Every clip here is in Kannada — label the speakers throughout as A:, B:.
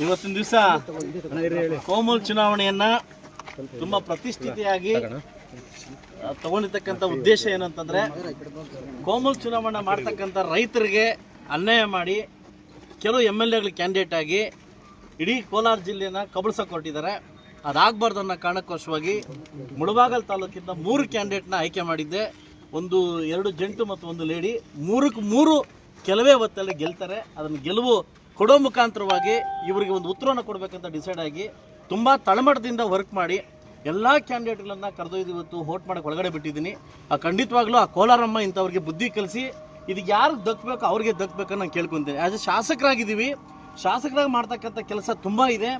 A: ಇವತ್ತಿನ ದಿವಸ ಕೋಮಲ್ ಚುನಾವಣೆಯನ್ನ ತುಂಬಾ ಪ್ರತಿಷ್ಠಿತಿಯಾಗಿ ತಗೊಂಡಿರ್ತಕ್ಕಂಥ ಉದ್ದೇಶ ಏನಂತಂದ್ರೆ ಕೋಮಲ್ ಚುನಾವಣೆ ಮಾಡ್ತಕ್ಕಂಥ ರೈತರಿಗೆ ಅನ್ಯಾಯ ಮಾಡಿ ಕೆಲವು ಎಂ ಎಲ್ ಎಗಳು ಕ್ಯಾಂಡಿಡೇಟ್ ಆಗಿ ಇಡೀ ಕೋಲಾರ ಜಿಲ್ಲೆನ ಕಬಳಿಸಕ್ಕೆ ಹೊರಟಿದ್ದಾರೆ ಅದಾಗಬಾರ್ದು ಅನ್ನೋ ಕಾರಣಕ್ಕೋಸ್ಕರವಾಗಿ ಮುಳಬಾಗಲ್ ತಾಲೂಕಿಂದ ಮೂರು ಕ್ಯಾಂಡಿಡೇಟ್ನ ಆಯ್ಕೆ ಮಾಡಿದ್ದೆ. ಒಂದು, ಎರಡು ಜಂಟು ಮತ್ತು ಒಂದು ಲೇಡಿ ಮೂರಕ್ಕೆ ಮೂರು ಕೆಲವೇ ಹೊತ್ತಲ್ಲಿ ಗೆಲ್ತಾರೆ. ಅದನ್ನು ಗೆಲುವು ಕೊಡೋ ಮುಖಾಂತರವಾಗಿ ಇವರಿಗೆ ಒಂದು ಉತ್ತರವನ್ನು ಕೊಡಬೇಕಂತ ಡಿಸೈಡ್ ಆಗಿ ತುಂಬ ತಳಮಟ್ಟದಿಂದ ವರ್ಕ್ ಮಾಡಿ ಎಲ್ಲ ಕ್ಯಾಂಡಿಡೇಟ್ಗಳನ್ನು ಕರೆದೊಯ್ದು ಇವತ್ತು ಹೋಟ್ ಮಾಡಕ್ಕೆ ಒಳಗಡೆ ಬಿಟ್ಟಿದ್ದೀನಿ. ಆ, ಖಂಡಿತವಾಗ್ಲೂ ಆ ಕೋಲಾರಮ್ಮ ಇಂಥವ್ರಿಗೆ ಬುದ್ಧಿ ಕಲಿಸಿ ಇದು ಯಾರು ದಕ್ಕಬೇಕು ಅವ್ರಿಗೆ ದಕ್ಕಬೇಕು ನಾನು ಕೇಳ್ಕೊತೀನಿ. ಆ್ಯಸ್ ಎ ಶಾಸಕರಾಗಿದ್ದೀವಿ. ಶಾಸಕರಾಗಿ ಮಾಡ್ತಕ್ಕಂಥ ಕೆಲಸ ತುಂಬ ಇದೆ.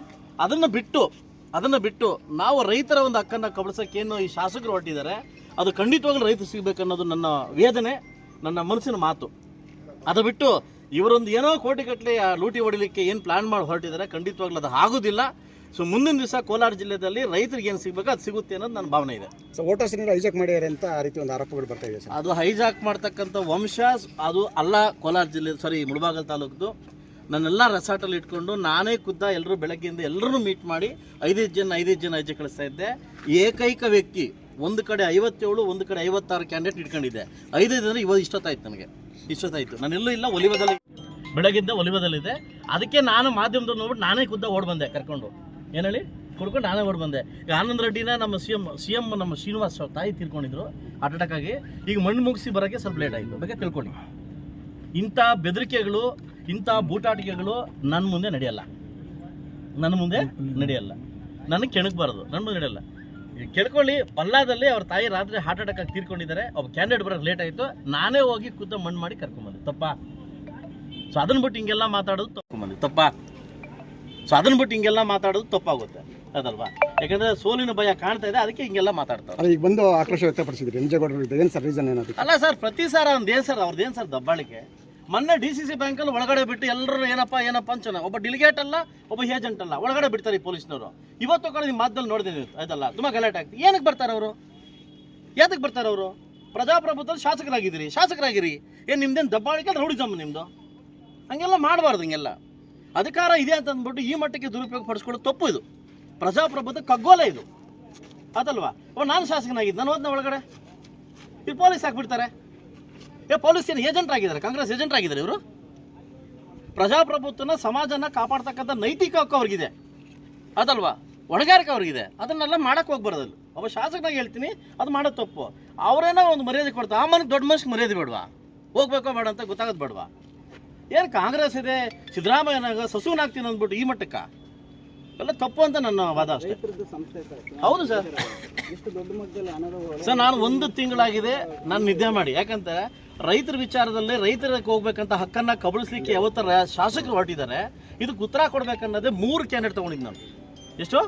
A: ಅದನ್ನು ಬಿಟ್ಟು ಅದನ್ನು ಬಿಟ್ಟು ನಾವು ರೈತರ ಒಂದು ಹಕ್ಕನ್ನು ಕಬಳಿಸೋಕೆ ಏನು ಈ ಶಾಸಕರು ಹೊರಟಿದ್ದಾರೆ, ಅದು ಖಂಡಿತವಾಗ್ಲೂ ರೈತರು ಸಿಗಬೇಕನ್ನೋದು ನನ್ನ ವೇದನೆ, ನನ್ನ ಮನಸ್ಸಿನ ಮಾತು. ಅದು ಬಿಟ್ಟು ಇವರೊಂದು ಏನೋ ಕೋಟಿಗಟ್ಟಲೆ ಆ ಲೂಟಿ ಹೊಡಿಲಿಕ್ಕೆ ಏನು ಪ್ಲಾನ್ ಮಾಡಿ ಹೊರಟಿದ್ದಾರೆ ಖಂಡಿತವಾಗ್ಲೂ ಅದು ಆಗೋದಿಲ್ಲ. ಸೊ ಮುಂದಿನ ದಿವಸ ಕೋಲಾರ ಜಿಲ್ಲೆಯಲ್ಲಿ ರೈತರಿಗೆ ಏನು ಸಿಗಬೇಕು ಅದು ಸಿಗುತ್ತೆ ಅನ್ನೋದು ನನ್ನ ಭಾವನೆ ಇದೆ.
B: ಸೊ ವೋಟರ್ಸ್ ಹೈಜಾಕ್ ಮಾಡಿದ್ದಾರೆ ಅಂತ ಆ ರೀತಿ ಒಂದು ಆರೋಪಗಳು ಬರ್ತಾ ಇದೆ ಸರ್.
A: ಅದು ಹೈಜಾಕ್ ಮಾಡ್ತಕ್ಕಂಥ ವಂಶ ಅದು ಅಲ್ಲ ಕೋಲಾರ ಜಿಲ್ಲೆ ಸಾರಿ ಮುಳಬಾಗಲ್ ತಾಲೂಕ್ದು. ನನ್ನೆಲ್ಲ ರೆಸಾರ್ಟಲ್ಲಿ ಇಟ್ಕೊಂಡು ನಾನೇ ಖುದ್ದ ಎಲ್ಲರೂ ಬೆಳಗ್ಗೆಯಿಂದ ಎಲ್ಲರೂ ಮೀಟ್ ಮಾಡಿ ಐದೈದು ಜನ ಐದೈದು ಜನ ಆಚೆ ಕಳಿಸ್ತಾ ಇದ್ದೆ ಏಕೈಕ ವ್ಯಕ್ತಿ ಒಂದು ಕಡೆ ಐವತ್ತೇಳು ಒಂದು ಕಡೆ ಐವತ್ತಾರು ಕ್ಯಾಂಡಿಡೇಟ್ ಇಟ್ಕೊಂಡಿದ್ದೆ. ಐದೈದು ಅಂದರೆ ಇವತ್ತು ಇಷ್ಟೊತ್ತಾಯ್ತು ನನಗೆ. ಇಷ್ಟೊತ್ತಾಯ್ತು. ನಾನೆಲ್ಲೂ ಇಲ್ಲ, ಒಲಿವದಲ್ಲಿ. ಬೆಳಗಿಂದ ಒಲಿವದಲ್ಲಿದೆ. ಅದಕ್ಕೆ ನಾನು ಮಾಧ್ಯಮದಲ್ಲಿ ನೋಡ್ಬಿಟ್ಟು ನಾನೇ ಖುದ್ದ ಓಡ್ ಬಂದೆ, ಕರ್ಕೊಂಡು. ಏನು ಹೇಳಿ? ಕುಡ್ಕೊಂಡು ನಾನೇ ಓಡ್ ಬಂದೆ. ಈಗ ಆನಂದ್ ರೆಡ್ಡಿನ ನಮ್ಮ ಸಿ ಎಂ ಸಿ ಎಂ ನಮ್ಮ ಶ್ರೀನಿವಾಸ್ ತಾಯಿ ತೀರ್ಕೊಂಡಿದ್ರು ಹಾರ್ಟ್ ಅಟ್ಯಾಕ್ ಆಗಿ. ಈಗ ಮಣ್ಣು ಮುಗಿಸಿ ಬರೋಕ್ಕೆ ಸ್ವಲ್ಪ ಲೇಟ್ ಆಯಿತು. ಬಗ್ಗೆ ತಿಳ್ಕೊಳ್ಳಿ. ಇಂಥ ಬೆದರಿಕೆಗಳು, ಇಂಥ ಬೂಟಾಟಿಕೆಗಳು ನನ್ನ ಮುಂದೆ ನಡೆಯಲ್ಲ. ನನ್ನ ಮುಂದೆ ನಡೆಯಲ್ಲ. ನನಗೆ ಕೆಣಕಬಾರದು. ನನ್ನ ಮುಂದೆ ನಡೆಯಲ್ಲ. ಈಗ ಕೆಡ್ಕೊಳ್ಳಿ ಪಲ್ಲಾದಲ್ಲಿ ಅವ್ರ ತಾಯಿ ರಾತ್ರಿ ಹಾರ್ಟ್ ಅಟ್ಯಾಕ್ ಆಗಿ ತೀರ್ಕೊಂಡಿದ್ದಾರೆ. ಒಬ್ಬ ಕ್ಯಾಂಡಿಡೇಟ್ ಬರೋಕ್ಕೆ ಲೇಟ್ ಆಯಿತು. ನಾನೇ ಹೋಗಿ ಕೂತ ಮಣ್ಣು ಮಾಡಿ ಕರ್ಕೊಂಬಂದೆ ತಪ್ಪಾ? ಸೊ ಅದನ್ನ ಬಿಟ್ಟು ಹಿಂಗೆಲ್ಲ ಮಾತಾಡೋದು ತಪ್ಕೊಂಬಂದೆ ತಪ್ಪಾ? ಸೊ ಅದನ್ನ ಬಿಟ್ಟು ಹಿಂಗೆಲ್ಲ ಮಾತಾಡೋದು ತಪ್ಪಾಗುತ್ತೆ. ಅದಲ್ವಾ? ಯಾಕಂದ್ರೆ ಸೋಲಿನ ಭಯ ಕಾಣ್ತಾ ಇದೆ ಅದಕ್ಕೆ ಹಿಂಗೆಲ್ಲ ಮಾತಾಡ್ತಾರೆ.
B: ಈಗ ಬಂದು ಆಕ್ರೋಶ ವ್ಯಕ್ತಪಡಿಸಿದ್ರಿ. ನಿಜಗೌಡರು ಏನು ಸರ್ ರೀಸನ್ ಏನದು
A: ಅಲ್ಲ ಸರ್ ಪ್ರತಿ ಸಾರ ಒಂದು ಏನು ಸರ್ ಅವ್ರದ್ದು ಏನು ಸರ್ ದಬ್ಬಾಳಿಕೆ? ಮೊನ್ನೆ ಡಿ ಸಿ ಸಿ ಬ್ಯಾಂಕಲ್ಲಿ ಒಳಗಡೆ ಬಿಟ್ಟು ಎಲ್ಲರೂ ಏನಪ್ಪ ಏನಪ್ಪ ಅಂತ ಒಬ್ಬ ಡಿಲಿಗೇಟ್ ಅಲ್ಲ, ಒಬ್ಬ ಏಜೆಂಟ್ ಅಲ್ಲ, ಒಳಗಡೆ ಬಿಡ್ತಾರೆ ಈ ಪೊಲೀಸ್ನವರು. ಇವತ್ತು ಕಡೆ ನಿಮ್ಮ ಮಾತಲ್ಲಿ ನೋಡಿದ್ದೀನಿ ಆಯ್ತಲ್ಲ ತುಂಬ ಗಲಾಟೆ ಆಗ್ತದೆ ಏನಕ್ಕೆ ಬರ್ತಾರೆ ಅವರು? ಯಾತಕ್ಕೆ ಬರ್ತಾರೆ ಅವರು? ಪ್ರಜಾಪ್ರಭುತ್ವದಲ್ಲಿ ಶಾಸಕರಾಗಿದ್ದೀರಿ, ಶಾಸಕರಾಗಿರಿ. ಏನು ನಿಮ್ದೇನು ದಬ್ಬಾಳಿಕೆ ರೌಡಿಸಮ್ ನಿಮ್ಮದು ಹಂಗೆಲ್ಲ ಮಾಡಬಾರ್ದು ಹಂಗೆಲ್ಲ. ಅಧಿಕಾರ ಇದೆ ಅಂತ ಅಂದ್ಬಿಟ್ಟು ಈ ಮಟ್ಟಕ್ಕೆ ದುರುಪಯೋಗ ಪಡಿಸ್ಕೊಳ್ಳೋದು ತಪ್ಪು ಇದು. ಪ್ರಜಾಪ್ರಭುತ್ವ ಕಗ್ಗೋಲ ಇದು. ಅದಲ್ವಾ? ಓ, ನಾನು ಶಾಸಕನಾಗಿದ್ದು, ನಾನು ಹೋದ್ನ ಒಳಗಡೆ. ಈ ಪೊಲೀಸ್ ಹಾಕ್ಬಿಡ್ತಾರೆ ಏ ಪೊಲೀಸ್ ಏನು ಏಜೆಂಟ್ ಆಗಿದ್ದಾರೆ? ಕಾಂಗ್ರೆಸ್ ಏಜೆಂಟ್ ಆಗಿದ್ದಾರೆ ಇವರು? ಪ್ರಜಾಪ್ರಭುತ್ವನ ಸಮಾಜನ ಕಾಪಾಡ್ತಕ್ಕಂಥ ನೈತಿಕ ಹಕ್ಕು ಅವ್ರಿಗಿದೆ. ಅದಲ್ವಾ? ಹೊಣೆಗಾರಿಕೆ ಅವ್ರಿಗಿದೆ. ಅದನ್ನೆಲ್ಲ ಮಾಡಕ್ಕೆ ಹೋಗ್ಬಾರ್ದಲ್ಲ ಒಬ್ಬ ಶಾಸಕನಾಗಿ ಹೇಳ್ತೀನಿ, ಅದು ಮಾಡೋದು ತಪ್ಪು. ಅವರೇನೋ ಒಂದು ಮರ್ಯಾದೆ ಕೊಡ್ತಾ, ಆ ಮನೆಗೆ ದೊಡ್ಡ ಮನುಷ್ಯ ಮರ್ಯಾದೆ ಬೇಡವಾ? ಹೋಗ್ಬೇಕೋ ಬೇಡ ಅಂತ ಗೊತ್ತಾಗೋದು ಬೇಡವಾ? ಏನು ಕಾಂಗ್ರೆಸ್ ಇದೆ, ಸಿದ್ದರಾಮಯ್ಯನಾಗ ಸಸುವನಾಗ್ತೀನಿ ಅಂದ್ಬಿಟ್ಟು ಈ ಮಟ್ಟಕ್ಕ. ಎಲ್ಲ ತಪ್ಪು ಅಂತ ನನ್ನ ವಾದ ಅಷ್ಟೇ. ಹೌದು ಸರ್. ಸರ್ ನಾನು ಒಂದು ತಿಂಗಳಾಗಿದೆ ನಾನು ನಿದ್ದೆ ಮಾಡಿ. ಯಾಕಂತ ರೈತರ ವಿಚಾರದಲ್ಲಿ ರೈತರಿಗೆ ಹೋಗ್ಬೇಕಂತ ಹಕ್ಕನ್ನ ಕಬಳಿಸ್ಲಿಕ್ಕೆ ಯಾವತ್ತರ ಶಾಸಕರು ಹೊರಟಿದ್ದಾರೆ. ಇದಕ್ಕೆ ಉತ್ತರ ಕೊಡ್ಬೇಕನ್ನೋದೇ ಮೂರು ಕ್ಯಾಂಡಿಡೇಟ್ ತಗೊಂಡಿದ್ದೆ ನಾನು. ಎಷ್ಟು?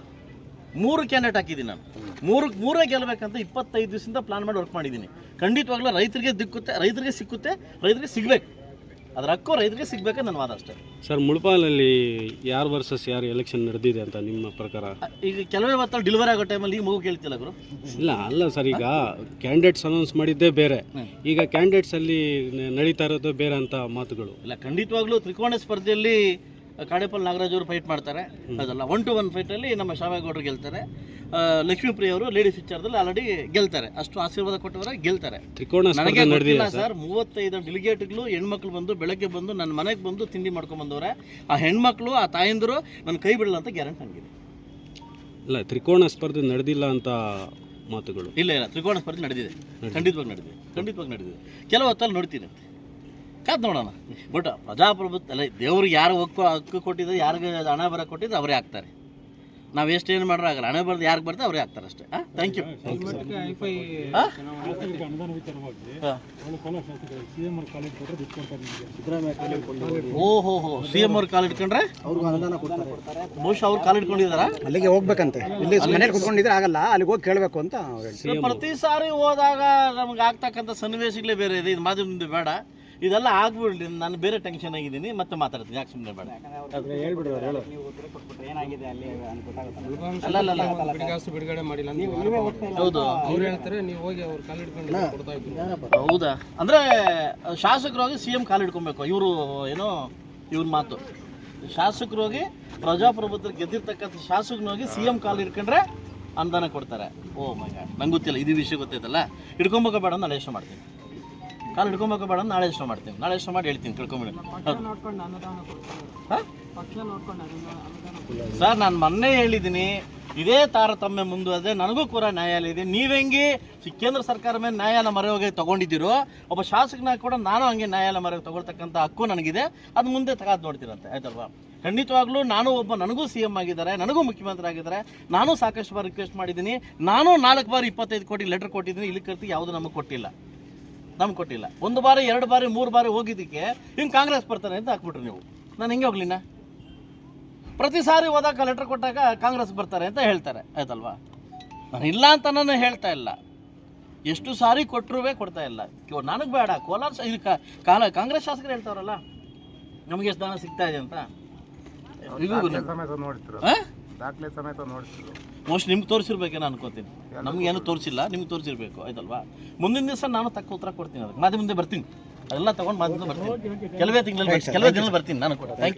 A: ಮೂರು ಕ್ಯಾಂಡಿಡೇಟ್ ಹಾಕಿದ್ದೀನಿ ನಾನು. ಮೂರು ಮೂರೇ ಗೆಲ್ಲಬೇಕಂತ ಇಪ್ಪತ್ತೈದು ದಿವಸದಿಂದ ಪ್ಲಾನ್ ಮಾಡಿ ವರ್ಕ್ ಮಾಡಿದ್ದೀನಿ. ಖಂಡಿತವಾಗ್ಲೂ ರೈತರಿಗೆ ದಿಕ್ಕುತ್ತೆ ರೈತರಿಗೆ ಸಿಕ್ಕುತ್ತೆ ರೈತರಿಗೆ ಸಿಗ್ಬೇಕು. ಅದ್ರ ಹಕ್ಕು ರೈತರಿಗೆ ಸಿಗ್ಬೇಕು ನನ್ನ ವಾದ ಅಷ್ಟೇ.
C: ಸರ್ ಮುಳುಪಾಲಲ್ಲಿ ಯಾರು ವರ್ಸಸ್ ಯಾರು ಎಲೆಕ್ಷನ್ ನಡೆದಿದೆ ಅಂತ ನಿಮ್ಮ ಪ್ರಕಾರ?
A: ಈಗ ಕೆಲವೇ ಮತ್ತೆ ಡೆಲಿವರಿ ಆಗೋ ಟೈಮಲ್ಲಿ ಈಗ ಮಗು ಕೇಳ್ತಿಲ್ಲ ಗುರು.
C: ಇಲ್ಲ ಅಲ್ಲ ಸರ್ ಈಗ ಕ್ಯಾಂಡಿಡೇಟ್ಸ್ ಅನೌನ್ಸ್ ಮಾಡಿದ್ದೇ ಬೇರೆ. ಈಗ ಕ್ಯಾಂಡಿಡೇಟ್ಸ್ ಅಲ್ಲಿ ನ- ನಡೀತಾ ಇರೋದು ಬೇರೆ ಅಂತ ಮಾತುಗಳು.
A: ಇಲ್ಲ ಖಂಡಿತವಾಗ್ಲೂ ತ್ರಿಕೋಣ ಸ್ಪರ್ಧೆಯಲ್ಲಿ ಕಾಡೇಪಲ್ ನಾಗರಾಜ್ ಅವರು ಫೈಟ್ ಮಾಡ್ತಾರೆ. ಅದಲ್ಲ ಒನ್ ಟು ಒನ್ ಫೈಟಲ್ಲಿ ನಮ್ಮ ಶಾವೇಗೌಡರು ಗೆಲ್ತಾರೆ. ಲಕ್ಷ್ಮೀಪ್ರಿಯ ಅವರು ಲೇಡೀಸ್ ವಿಚಾರದಲ್ಲಿ ಆಲ್ರೆಡಿ ಗೆಲ್ತಾರೆ. ಅಷ್ಟು ಆಶೀರ್ವಾದ ಕೊಟ್ಟವರ ಗೆಲ್ತಾರೆ. ನನಗೆ ಗೊತ್ತಿಲ್ಲ
C: ಸರ್?
A: ಮೂವತ್ತೈದು ಡೆಲಿಗೇಟ್ಗಳು ಹೆಣ್ಮಕ್ಳು ಬಂದು ಬೆಳಗ್ಗೆ ಬಂದು ನನ್ನ ಮನೆಗೆ ಬಂದು ತಿಂಡಿ ಮಾಡ್ಕೊಂಡು ಬಂದವ್ರೆ. ಆ ಹೆಣ್ಮಕ್ಳು ಆ ತಾಯಂದಿರು ನನ್ನ ಕೈ ಬಿಡಲ್ಲ ಅಂತ ಗ್ಯಾರಂಟಿ ನನಗಿದೆ.
C: ಇಲ್ಲ ತ್ರಿಕೋಣ ಸ್ಪರ್ಧೆ ನಡೆದಿಲ್ಲ ಅಂತ ಮಾತುಗಳು.
A: ಇಲ್ಲ ಇಲ್ಲ ತ್ರಿಕೋಣ ಸ್ಪರ್ಧೆ ನಡೆದಿದೆ. ಖಂಡಿತವಾಗಿ ನಡೆದಿದೆ. ಖಂಡಿತವಾಗಿ ನಡೆದಿದೆ. ಕೆಲವು ಹೊತ್ತಲ್ಲಿ ನೋಡ್ತೀನಿ. ಕಾದ್ ನೋಡೋಣ. ಬಟ್ ಪ್ರಜಾಪ್ರಭುತ್ವ ಅಲ್ಲ ದೇವ್ರಿಗೆ ಯಾರು ಹಕ್ಕು ಹಕ್ಕು ಕೊಟ್ಟಿದ್ರೆ ಯಾರಿಗೆ ಹಣ ಬರ ಕೊಟ್ಟಿದ್ರೆ ಅವರೇ ಆಗ್ತಾರೆ. ನಾವು ಎಷ್ಟು ಏನು ಮಾಡ್ರ ಆಗಲ್ಲ. ಹಣ ಬರ್ದು ಯಾರಿಗೆ ಬರ್ತದೆ ಅವ್ರಿಗೆ ಆಗ್ತಾರೆ ಅಷ್ಟೇ. ಹಾಂ ಥ್ಯಾಂಕ್ ಯು ಓ ಹೋ. ಹೋ ಸಿ ಎಂ ಅವ್ರು ಕಾಲು ಇಟ್ಕೊಂಡ್ರೆ
B: ಅವ್ರಿಗೂ ಅನುದಾನ ಕೊಡ್ತಾರೆ.
A: ಬಹುಶಃ ಅವ್ರು ಕಾಲು ಇಟ್ಕೊಂಡಿದಾರ
B: ಅಲ್ಲಿಗೆ ಹೋಗ್ಬೇಕಂತೆ. ಇಲ್ಲಿ ಮನೇಲಿ ಕುತ್ಕೊಂಡಿದ್ರೆ ಆಗಲ್ಲ. ಅಲ್ಲಿಗೆ ಹೋಗಿ ಕೇಳಬೇಕು ಅಂತ.
A: ಪ್ರತಿ ಸಾರಿ ಹೋದಾಗ ನಮ್ಗೆ ಆಗ್ತಕ್ಕಂಥ ಸನ್ನಿವೇಶಗಳೇ ಬೇರೆ ಇದೆ. ಇದು ಮಾಧ್ಯಮದಿಂದ ಬೇಡ. ಇದೆಲ್ಲ ಆಗ್ಬಿಡ್ಲಿ ನಾನು ಬೇರೆ ಟೆನ್ಷನ್ ಆಗಿದ್ದೀನಿ ಮತ್ತೆ ಮಾತಾಡ್ತೀನಿ. ಯಾಕೆ ಸುಮ್ಮನೆ ಬೇಡ.
B: ನೀವು ಉತ್ತರ ಕೊಟ್ಬಿಟ್ರೆ ಏನಾಗಿದೆ ಅಲ್ಲಿ ಅಂತ ಗೊತ್ತಾಗುತ್ತಲ್ಲ.
A: ಅಲ್ಲ ಅಲ್ಲ ಅಲ್ಲ
D: ಬಿಡಿಗಾಸು ಬಿಡುಗಡೆ ಮಾಡಿಲ್ಲ
B: ನೀವೇ ಹೋಗ್ತಾ ಇಲ್ಲ.
A: ಹೌದು.
D: ಅವ್ರು ಹೇಳ್ತಾರೆ ನೀವು ಹೋಗಿ ಅವ್ರು ಕಾಲು ಹಿಡ್ಕೊಂಡು ಕೊಡ್ತಾ
A: ಹೌದಾ? ಅಂದ್ರೆ ಶಾಸಕರು ಹೋಗಿ ಸಿ ಎಂ ಕಾಲು ಹಿಡ್ಕೊಬೇಕು. ಇವರು ಏನೋ ಇವ್ರ ಮಾತು. ಶಾಸಕರು ಹೋಗಿ ಪ್ರಜಾಪ್ರಭುತ್ವ ಗೆದ್ದಿರ್ತಕ್ಕಂಥ ಶಾಸಕನೋಗಿ ಸಿ ಎಂ ಕಾಲು ಹಿಡ್ಕೊಂಡ್ರೆ ಅನುದಾನ ಕೊಡ್ತಾರೆ. Oh my God. ನಂಗೆ ಗೊತ್ತಿಲ್ಲ ಇದು ವಿಷಯ ಗೊತ್ತೈತಲ್ಲ? ಹಿಡ್ಕೊಂಬೋಕ ಬೇಡ ಅಂತ ಯೋಚನೆ ಮಾಡ್ತೀನಿ. ಕಾಲು ಹಿಡ್ಕೊಬೇಕು ಬೇಡ ನಾಳೆ ಎಷ್ಟು ಮಾಡ್ತೀನಿ. ನಾಳೆ ಎಷ್ಟು ಮಾಡಿ ಹೇಳ್ತೀನಿ ತಿಳ್ಕೊಂಬಿಡಿ. ಸರ್ ನಾನು ಮೊನ್ನೆ ಹೇಳಿದ್ದೀನಿ ಇದೇ ತಾರತಮ್ಯ ಮುಂದುವರೆದ್ರೆ ನನಗೂ ಕೂಡ ನ್ಯಾಯಾಲಯ ಇದೆ. ನೀವೆಂಗೆ ಕೇಂದ್ರ ಸರ್ಕಾರ ಮೇಲೆ ನ್ಯಾಯಾಲಯ ಮರೆ ಹೋಗಿ ತಗೊಂಡಿದ್ದೀರೋ ಒಬ್ಬ ಶಾಸಕನ ಕೂಡ ನಾನು ಹಂಗೆ ನ್ಯಾಯಾಲಯ ಮರೆ ತಗೊಳ್ತಕ್ಕಂಥ ಹಕ್ಕು ನನಗಿದೆ. ಅದು ಮುಂದೆ ತಗಾದ್ ನೋಡ್ತೀರಂತೆ ಆಯ್ತಲ್ವಾ? ಖಂಡಿತವಾಗ್ಲೂ ನಾನು ಒಬ್ಬ ನನಗೂ ಸಿ ಎಂ ಆಗಿದ್ದಾರೆ ನನಗೂ ಮುಖ್ಯಮಂತ್ರಿ ಆಗಿದ್ದಾರೆ. ನಾನು ಸಾಕಷ್ಟು ಬಾರಿ ರಿಕ್ವೆಸ್ಟ್ ಮಾಡಿದ್ದೀನಿ. ನಾನು ನಾಲ್ಕು ಬಾರಿ ಇಪ್ಪತ್ತೈದು ಕೋಟಿ ಲೆಟರ್ ಕೊಟ್ಟಿದ್ದೀನಿ. ಇಲ್ಲಿ ಕರ್ತಿ ಯಾವುದು ನಮಗೆ ಕೊಟ್ಟಿಲ್ಲ. ನಮ್ಗೆ ಕೊಟ್ಟಿಲ್ಲ. ಒಂದು ಬಾರಿ ಎರಡು ಬಾರಿ ಮೂರು ಬಾರಿ ಹೋಗಿದ್ದಕ್ಕೆ ಹಿಂಗೆ ಕಾಂಗ್ರೆಸ್ ಬರ್ತಾರೆ ಅಂತ ಹಾಕ್ಬಿಟ್ರಿ ನೀವು. ನಾನು ಹಿಂಗೆ ಹೋಗ್ಲಿನ ಪ್ರತಿ ಸಾರಿ ಹೋದಾಗ ಲೆಟರ್ ಕೊಟ್ಟಾಗ ಕಾಂಗ್ರೆಸ್ ಬರ್ತಾರೆ ಅಂತ ಹೇಳ್ತಾರೆ. ಆಯ್ತಲ್ವಾ? ನಾನು ಇಲ್ಲ ಅಂತ ನಾನು ಹೇಳ್ತಾ ಇಲ್ಲ. ಎಷ್ಟು ಸಾರಿ ಕೊಟ್ಟರೂ ಕೊಡ್ತಾ ಇಲ್ಲ. ನನಗೆ ಬೇಡ. ಕೋಲಾರ ಇದು ಕಾಲ ಕಾಂಗ್ರೆಸ್ ಶಾಸಕರು ಹೇಳ್ತಾರಲ್ಲ? ನಮಗೆ ಎಷ್ಟು ದಾನ ಸಿಗ್ತಾ ಇದೆ ಅಂತ? ಮೋಸ್ಟ್ ನಿಮ್ಗೆ ತೋರಿಸಿರ್ಬೇಕೇನೋ ಅನ್ಕೋತೀನಿ. ನಮ್ಗೆ ಏನು ತೋರಿಸಿಲ್ಲ ನಿಮ್ಗೆ ತೋರಿಸಿರ್ಬೇಕು ಆಯ್ತಲ್ವಾ? ಮುಂದಿನ ದಿವಸ ನಾನು ತಕ್ಕ ಉತ್ತರ ಕೊಡ್ತೀನಿ ಅದಕ್ಕೆ. ಮಾಧ್ಯಮ ಮುಂದೆ ಬರ್ತೀನಿ. ಅದೆಲ್ಲ ತಗೊಂಡು ಮಾಧ್ಯಮ ಬರ್ತೀನಿ. ಕೆಲವೇ ತಿಂಗಳಲ್ಲಿ ಕೆಲವೇ ದಿನ ಬರ್ತೀನಿ ನಾನು ಕೂಡ. Thank you